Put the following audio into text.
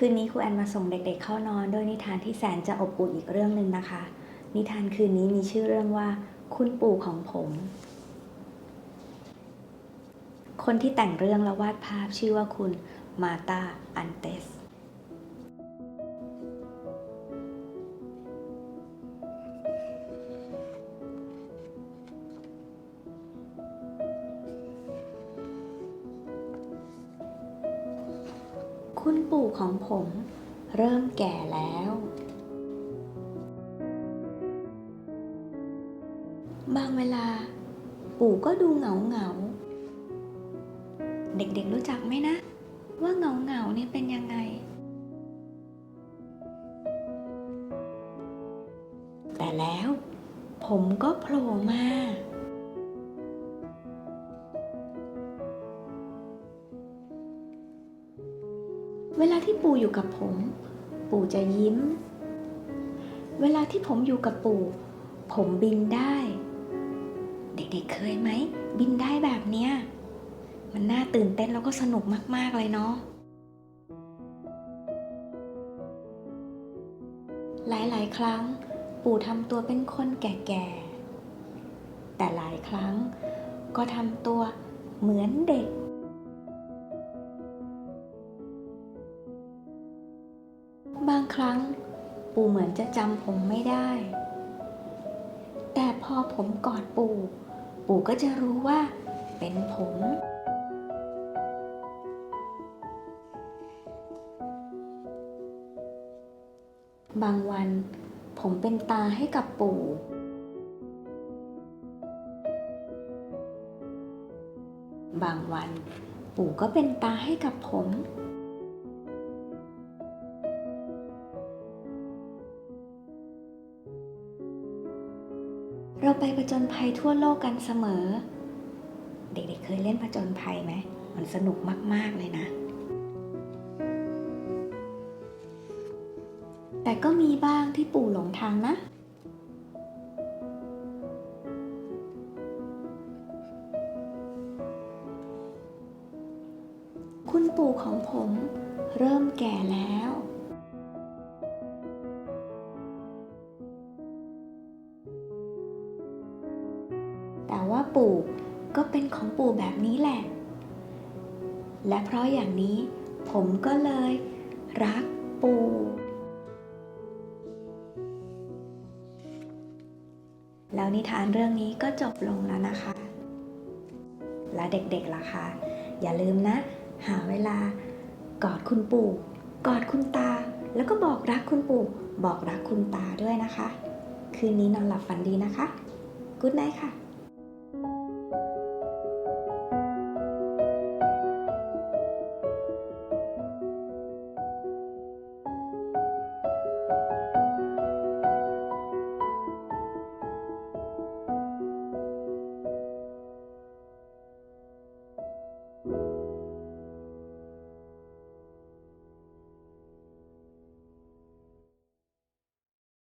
คืนนี้ครูแอนมาส่งเด็กๆเข้านอนด้วยนิทานที่แสนจะอบอุ่นอีกเรื่องหนึ่งนะคะ นิทานคืนนี้มีชื่อเรื่องว่า คุณปู่ของผม คนที่แต่งเรื่องและวาดภาพชื่อว่าคุณมาตาอันเตส คุณปู่ของผมเริ่มแก่แล้ว บางเวลา ปู่ก็ดูเหงาเหงา เด็กๆรู้จักไหมนะ ว่าเหงาเหงาเนี่ยเป็นยังไง แต่แล้วผมก็โผล่มา เวลาที่ปู่อยู่กับผม ปู่จะยิ้ม เวลาที่ผมอยู่กับปู่ ผมบินได้ เด็กๆเคยไหม บินได้แบบเนี้ย มันน่าตื่นเต้นแล้วก็สนุกมากๆเลยเนาะหลายๆ ครั้ง ปู่ทำตัวเป็นคนแก่ๆ แต่หลายครั้งก็ทำตัวเหมือนเด็ก บางครั้งปู่เหมือนจะจำผมไม่ได้ แต่พอผมกอดปู่ ปู่ก็จะรู้ว่าเป็นผม บางวันผมเป็นตาให้กับปู่ บางวันปู่ก็เป็นตาให้กับผม เราไปผจญภัยทั่วโลกกันเสมอ เด็กๆเคยเล่นผจญภัยไหม มันสนุกมากๆเลยนะ แต่ก็มีบ้างที่ปู่หลงทางนะ คุณปู่ของผมเริ่มแก่แล้ว แต่ว่าปู่ก็เป็นของปู่แบบนี้แหละ และเพราะอย่างนี้ผมก็เลยรักปู่แล้วนิทานเรื่องนี้ก็จบลงแล้วนะคะ และเด็กๆล่ะคะ อย่าลืมนะ หาเวลากอดคุณปู่ กอดคุณตา แล้วก็บอกรักคุณปู่ บอกรักคุณตาด้วยนะคะ คืนนี้นอนหลับฝันดีนะคะ กุ๊ดไนท์ค่ะ